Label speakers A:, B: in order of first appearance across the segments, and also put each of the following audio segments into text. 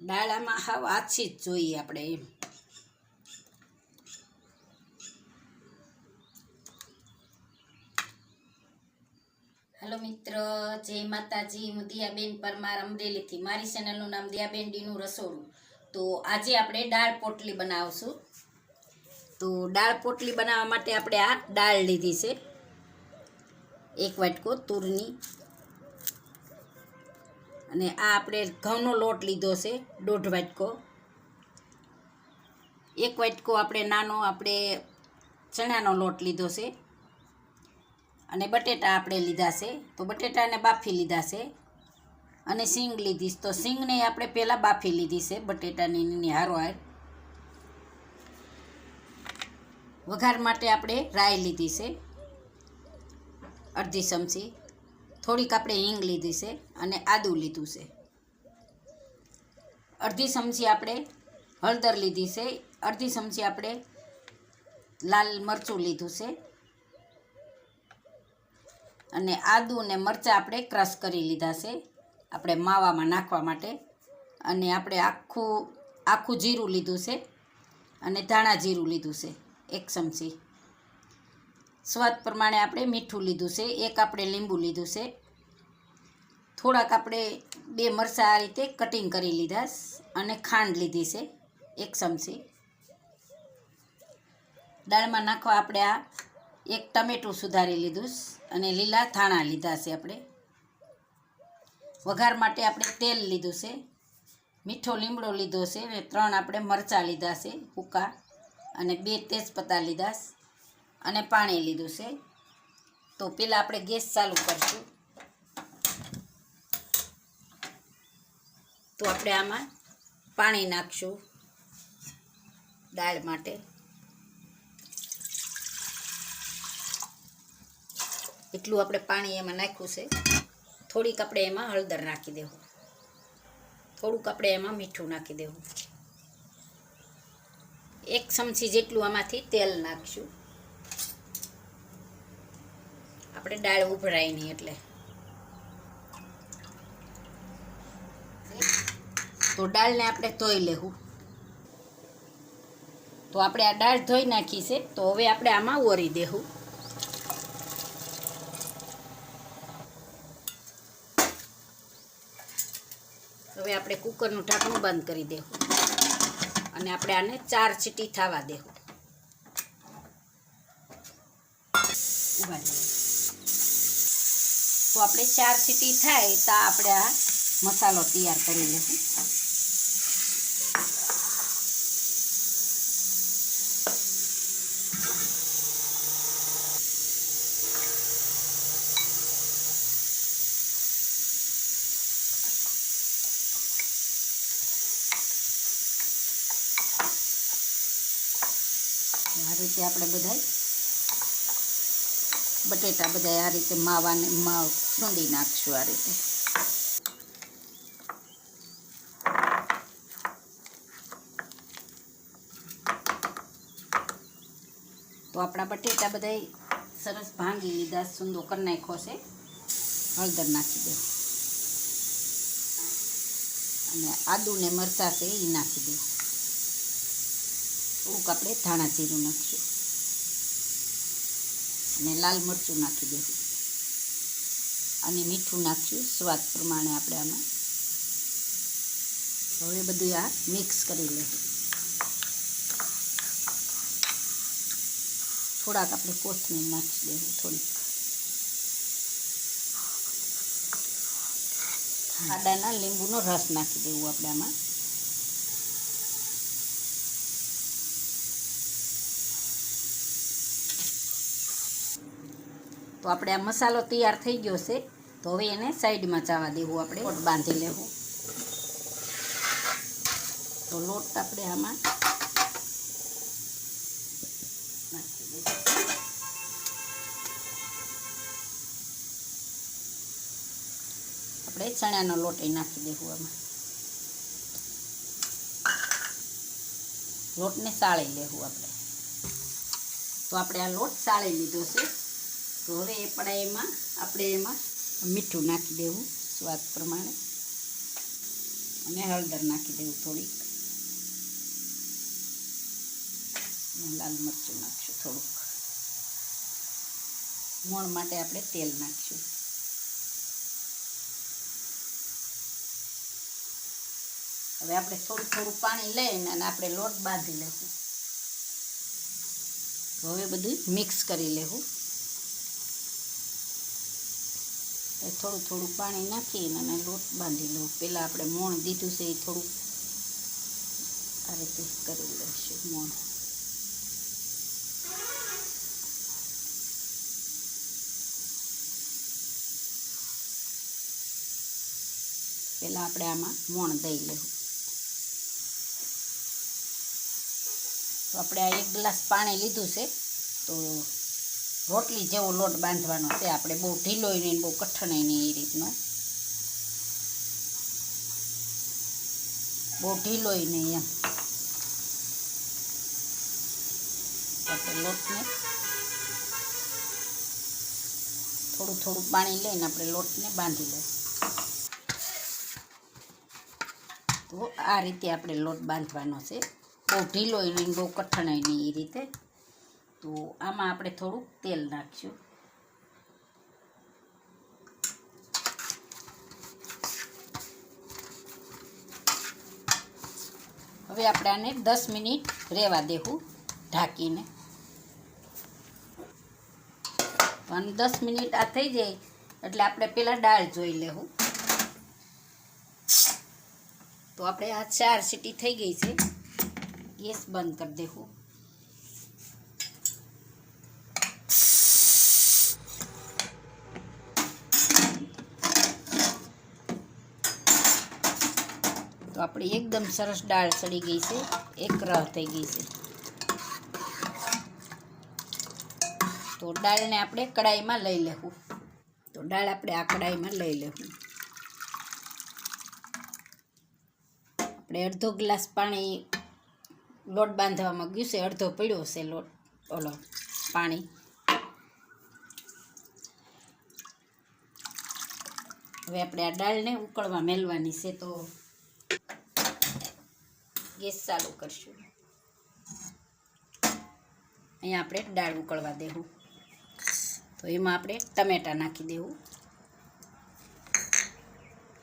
A: દાળામાં હાવ આછી જ જોઈએ આપણે એમ. હેલો મિત્ર, જય માતાજી. હું દિયાબેન પરમાર અમરેલીથી. મારી ચેનલનું નામ દિયાબેન ડીનું રસોડું. તો આજે આપણે દાળ પોટલી બનાવશું. તો દાળ પોટલી બનાવવા માટે આપણે આ દાળ લીધી છે. એક વાટકો તુરની અને આ આપણે ઘઉંનો લોટ લીધો છે, દોઢ વાટકો. એક વાટકો આપણે નાનો આપણે ચણાનો લોટ લીધો છે. અને બટેટા આપણે લીધા છે, તો બટેટાને બાફી લીધા છે. અને સિંગ લીધી તો સિંગને આપણે પહેલાં બાફી લીધી છે, બટેટાની હારોહાર. વઘાર માટે આપણે રાઈ લીધી છે, અડધી ચમચી. થોડીક આપણે હિંગ લીધી છે અને આદું લીધું છે. અડધી ચમચી આપણે હળદર લીધી છે. અડધી ચમચી આપણે લાલ મરચું લીધું છે. અને આદું ને મરચાં આપણે ક્રશ કરી લીધા છે. આપણે માવામાં નાખવા માટે. અને આપણે આખું આખું જીરું લીધું છે. અને ધાણા જીરું લીધું છે. એક ચમચી. સ્વાદ પ્રમાણે આપણે મીઠું લીધું છે, એક આપણે લીંબુ લીધું છે. થોડાક આપણે બે મરચાં આ રીતે કટિંગ કરી લીધા અને ખાંડ લીધી છે, એક ચમચી. દાળમાં નાખવા આપણે આ એક ટમેટું સુધારી લીધું અને લીલા ધાણા લીધા છે આપણે. વઘાર માટે આપણે તેલ લીધું છે, મીઠો લીમડો લીધો છે અને ત્રણ આપણે મરચાં લીધા છે ભૂકા અને બે તેજપત્તા લીધા છે. અને પાણી લીધું છે. તો પહેલાં આપણે ગેસ ચાલુ કરશું. તો આપણે આમાં પાણી નાખશું દાળ માટે. એટલું આપણે પાણી એમાં નાખ્યું છે. થોડીક આપણે એમાં હળદર નાખી દેવું. થોડુંક આપણે એમાં મીઠું નાખી દેવું. એક ચમચી જેટલું આમાંથી તેલ નાખશું. આપણે દાળ ઉભરાય નહીં એટલે. તો દાળને આપણે ધોઈ લેવું. તો આપણે આ દાળ ધોઈ નાખી છે, તો હવે આપણે આમાં ઓરી દેવું. હવે આપણે કુકરનું ઢાંકણું બંધ કરી દેવું. અને આપણે આને ચાર સીટી થવા દેવું. ઊભા. તો આપણે ચાર સીટી થાય તો આપણે આ મસાલો તૈયાર કરી લઈશું. આ રીતે આપણે બધાય બટેટા બધા આ રીતે માવાને માવ સૂંડી નાખશું આ રીતે. તો આપણા બટેટા બધાય સરસ ભાંગી લીધા, સૂંદો કરી નાખ્યો છે. હળદર નાખી દે. અને આદુ ને મરચાં છે એ નાખી દે. થોડુંક આપણે ધાણા જીરું નાખશું. અને લાલ મરચું નાખી દઈશું અને મીઠું નાખ્યું સ્વાદ પ્રમાણે આપણે આમાં. હવે બધું આ મિક્સ કરી લઈશું થોડાક આપણે કોથમીર નાખી દેવું થોડીક. આડાના લીંબુનો રસ નાખી દેવું આપણે આમાં. તો આપણે આ મસાલો તૈયાર થઈ ગયો છે. તો હવે એને સાઈડમાં જવા દેવું આપણે લોટ બાંધી લેવું. તો લોટ આપણે આમાં આપણે ચણાનો લોટ એ નાખી દેવું આમાં. લોટને સાળી લેવું આપણે. તો આપણે આ લોટ સાળી લીધો છે. તો હવે એ પણ એમાં, આપણે એમાં મીઠું નાખી દેવું, સ્વાદ પ્રમાણે. અને હળદર નાખી દેવું થોડીક. લાલ મરચું નાખશું થોડુંક. મોણ માટે આપણે તેલ નાખીશું. હવે આપણે થોડું થોડું પાણી લઈને અને આપણે લોટ બાંધી લેવું હવે બધું મિક્સ કરી લેવું. એ થોડું થોડું પાણી નાખી અને લોટ બાંધી લઉં. પહેલાં આપણે મોણ દીધું છે એ થોડું આ રીતે કરી લઈશું મોણ. પહેલાં આપણે આમાં મોણ દઈ લેવું. તો આપણે આ એક ગ્લાસ પાણી લીધું છે, તો રોટલી જેવો લોટ બાંધવાનો છે. આપણે બહુ ઢીલોય નહીં બહુ કઠણ નહીં એ રીતનો. બહુ ઢીલોય નહીં એમ. આપણે લોટને થોડું થોડું પાણી લઈને આપણે લોટને બાંધી લઈએ. તો આ રીતે આપણે લોટ બાંધવાનો છે. બહુ ઢીલોય નહીં બહુ કઠણાય નહીં એ રીતે. તો આમાં આપણે થોડુંક તેલ નાખીશું. હવે આપણે આને દસ મિનિટ રહેવા દેવું ઢાંકીને. અને દસ મિનિટ આ થઈ જાય, એટલે આપણે પહેલાં દાળ જોઈ લેવું. તો આપણે આ ચાર સીટી થઈ ગઈ છે. ગેસ બંધ કરી દેવું. આપણી એકદમ સરસ દાળ સડી ગઈ છે. એક રહ થઈ ગઈ છે. તો દાળને આપણે કડાઈમાં લઈ લેવું. તો દાળ આપણે આ કડાઈમાં લઈ લેવું. આપણે અડધો ગ્લાસ પાણી લોટ બાંધવામાં ગયું છે. અડધો પડ્યો છે લોટ. ઓલો પાણી. હવે આપણે આ દાળને ઉકળવા મેલવાની છે તો ગેસ ચાલુ કરશું. અહીંયા આપણે દાળ ઉકળવા દેવું. તો એમાં આપણે ટમેટાં નાખી દેવું.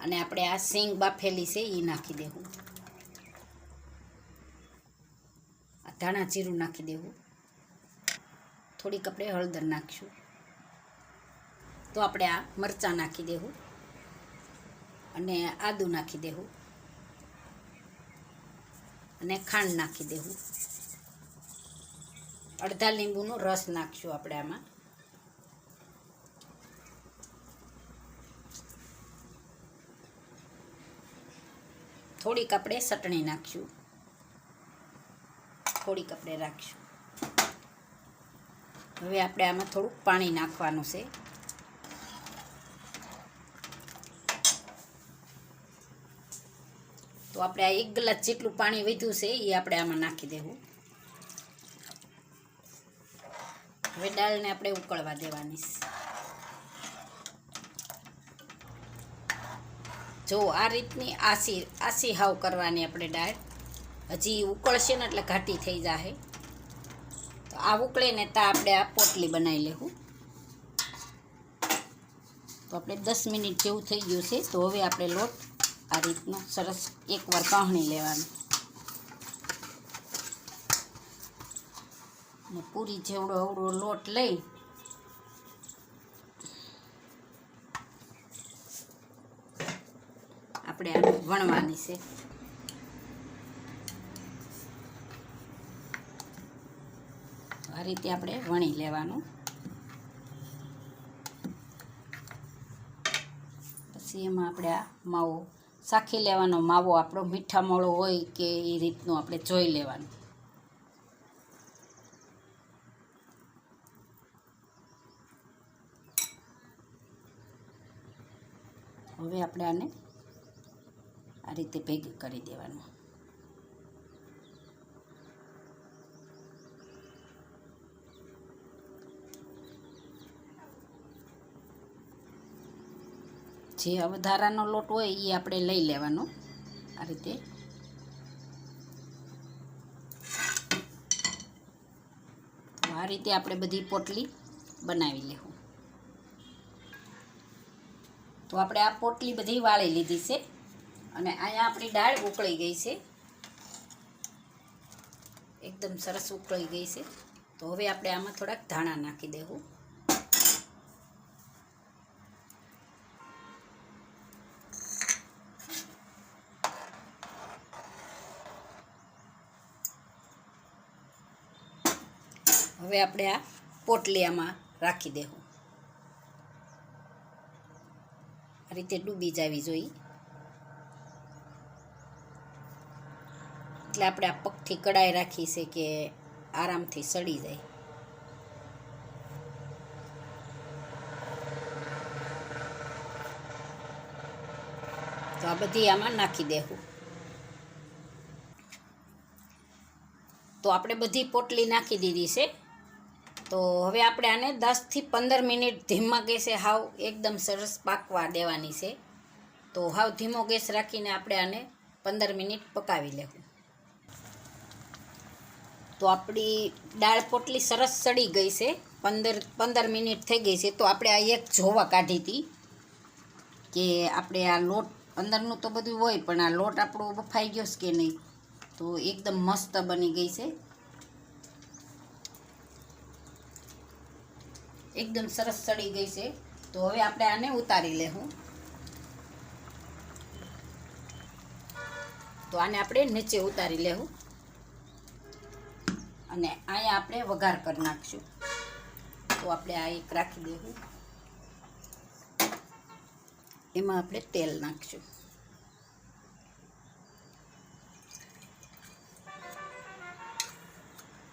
A: અને આપણે આ સિંગ બાફેલી છે એ નાખી દેવું. આ ધાણા જીરું નાખી દેવું. થોડીક આપણે હળદર નાખીશું. તો આપણે આ મરચાં નાખી દેવું. અને આદું નાખી દેવું. અને ખાંડ નાખી દેવું. અડધા લીંબુનો રસ નાખશું આપણે આમાં. થોડીક આપણે ચટણી નાખશું. થોડીક આપણે રાખશું. હવે આપણે આમાં થોડુંક પાણી નાખવાનું છે. તો આપણે આ એક ગ્લાસ જેટલું પાણી વધ્યું છે, એ આપણે આમાં નાખી દેવું. હવે દાળને આપણે ઉકળવા દેવાની જો આ રીતની આસી આસી હાવ કરવાની આપણે દાળ. હજી ઉકળશે ને એટલે ઘાટી થઈ જશે તો આ ઉકળે ને તા આપણે આ પોટલી બનાવી લેવું. તો આપણે દસ મિનિટ જેવું થઈ ગયું છે, તો હવે આપણે લોટ આ રીતનો સરસ એકવાર કહણી લેવાનું. પૂરી જેવડો અવડો લોટ લઈ આપણે આ વણવાની છે. આ રીતે આપણે વણી લેવાનું. પછી એમાં આપણે આ માવો શાખી લેવાનો માવો આપણો મીઠા મોળો હોય કે એ રીતનું આપણે જોઈ લેવાનું. હવે આપણે આને આ રીતે ભેગ કરી દેવાનું. જે વધારાનો લોટ હોય એ આપણે લઈ લેવાનો આ રીતે. આ રીતે આપણે બધી પોટલી બનાવી લેવું તો આપણે આ પોટલી બધી વાળી લીધી છે અને અહીંયા આપણી દાળ ઉકળી ગઈ છે. એકદમ સરસ ઉકળી ગઈ છે. તો હવે આપણે આમાં થોડાક ધાણા નાખી દેવું હવે આપણે આ પોટલી આમાં રાખી દેવું. આ રીતે ડૂબી જવી જોઈએ. એટલે આપણે આ પગથી કડાઈ રાખી છે કે આરામથી સડી જાય. તો આ બધી આમાં નાખી દેવું. તો આપણે બધી પોટલી નાખી દીધી છે. તો હવે આપણે આને દસથી પંદર મિનિટ ધીમા ગેસે હાવ એકદમ સરસ પાકવા દેવાની છે. તો હાવ ધીમો ગેસ રાખીને આપણે આને પંદર મિનિટ પકાવી લેવું. તો આપણી દાળ પોટલી સરસ સડી ગઈ છે. પંદર પંદર મિનિટ થઈ ગઈ છે. તો આપણે આ એક જોવા કાઢી હતી કે આપણે આ લોટ, અંદરનું તો બધું હોય, પણ આ લોટ આપણો બફાઈ ગયો છે કે નહીં? તો એકદમ મસ્ત બની ગઈ છે. એકદમ સરસ સડી ગઈ છે. તો હવે આપણે આને ઉતારી લેવું તો આને આપણે નીચે ઉતારી લેવું અને અહીંયા આપણે વઘાર કરી નાખશું. તો આપણે આ એક રાખી દેવું એમાં આપણે તેલ નાખશું.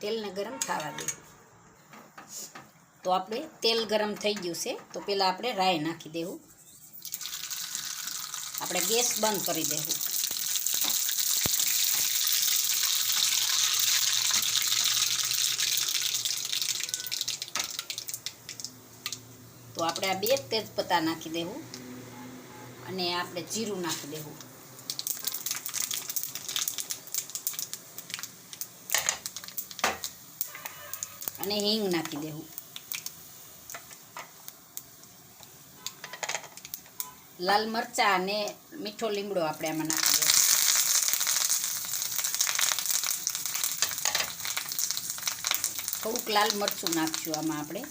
A: તેલને ગરમ થવા દેવું તો આપણે તેલ ગરમ થઈ ગયું છે. તો પહેલાં આપણે રાઈ નાખી દેવું. આપણે ગેસ બંધ કરી દેવું. તો આપણે આ બે તેજપત્તા નાખી દેવું. અને આપણે જીરું નાખી દેવું. અને હિંગ નાખી દેવું. લાલ મરચાં અને મીઠો લીમડો આપણે આમાં નાખી દઈએ. થોડુંક લાલ મરચું નાખશું આમાં આપણે.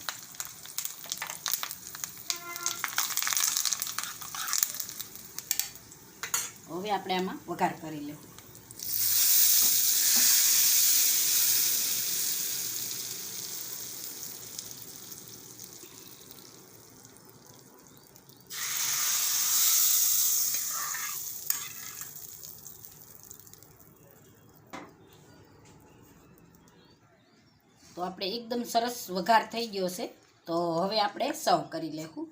A: હવે આપણે આમાં વઘાર કરી લેવું. તો આપણે એકદમ સરસ વઘાર થઈ ગયો છે. તો હવે આપણે સર્વ કરી લેવું.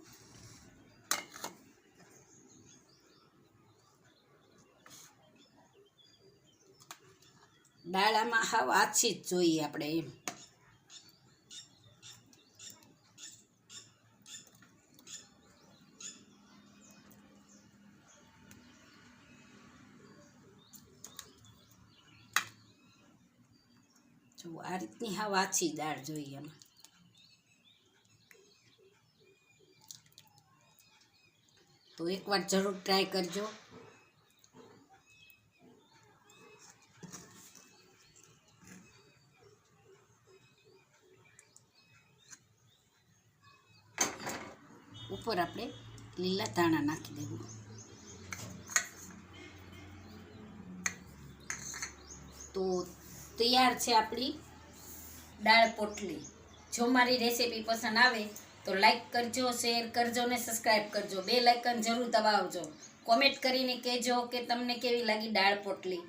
A: દાળ આમાં હાવ આછી જ જોઈએ આપણે એમ. જો આ રીતની હા વાછી દાળ જોઈએ એમાં. તો એકવાર જરૂર ટ્રાય કરજો. ઉપર આપણે લીલા ધાણા નાખી દેવું તો તૈયાર છે આપણી દાળ પોટલી. જો મારી રેસીપી પસંદ આવે તો લાઈક કરજો શેર કરજો ને સબસ્ક્રાઈબ કરજો. બે લાઇકન જરૂર દબાવજો. કોમેન્ટ કરીને કહેજો કે તમને કેવી લાગી દાળ પોટલી.